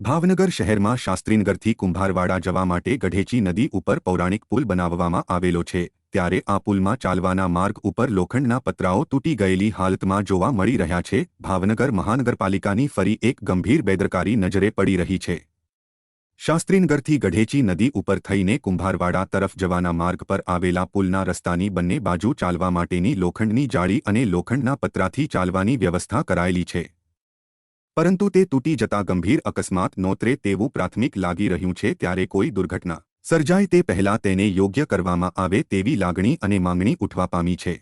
ભાવનગર શહેરમાં શાસ્ત્રીનગરથી કુંભારવાડા જવા માટે ગઢેચી નદી ઉપર પૌરાણિક પુલ બનાવવામાં આવેલો છે, ત્યારે આ પુલમાં ચાલવાના માર્ગ ઉપર લોખંડના પતરાઓ તૂટી ગયેલી હાલતમાં જોવા મળી રહ્યા છે, ભાવનગર મહાનગરપાલિકાની ફરી એક ગંભીર બેદરકારી નજરે પડી રહી છે. શાસ્ત્રીનગરથી ગઢેચી નદી ઉપર થઈને કુંભારવાડા તરફ જવાના માર્ગ પર આવેલા પુલના રસ્તાની બંને બાજુ ચાલવા માટેની લોખંડની જાળી અને લોખંડના પતરાથી ચાલવાની વ્યવસ્થા કરાયેલી છે. પરંતુ તે તૂટી જતા ગંભીર અકસ્માત નોતરે તેવું પ્રાથમિક લાગી રહ્યું છે ત્યારે કોઈ દુર્ઘટના સર્જાય તે પહેલા તેને યોગ્ય કરવામાં આવે તેવી લાગણી અને માંગણી ઉઠવા પામી છે.